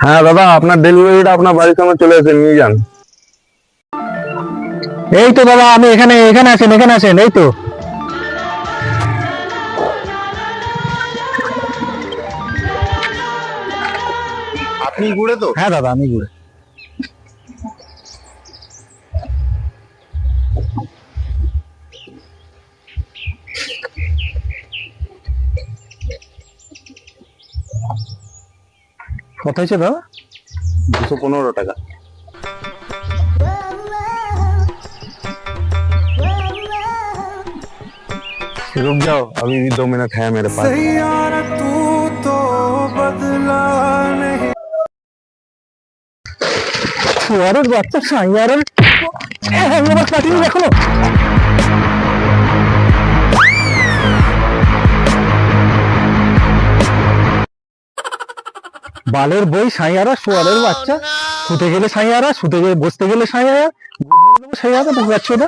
হ্যাঁ দাদা আপনার ডেলিভারিটা আপনার বাড়ির সামনে চলে আসেন নিয়ে যান। এই তো দাদা আমি এখানে এখানে আছেন এখানে আছেন এই তো। আপনি ঘুরে তো? হ্যাঁ দাদা আমি ঘুরে। কত হয়েছে দাদা দুশো পনেরো টাকা रुक जाओ अभी भी दो मिनट है मेरे पास শুয়ারের বাচ্চা সাইয়ারের আমার কাটিনি এখনো বালের বই সাইয়ারা শোয়ারের বাচ্চা। শুতে গেলে সাইয়ারা শুতে গেলে বসতে গেলে সাইয়ারা সাইয়ারা বুঝতে পারছ না।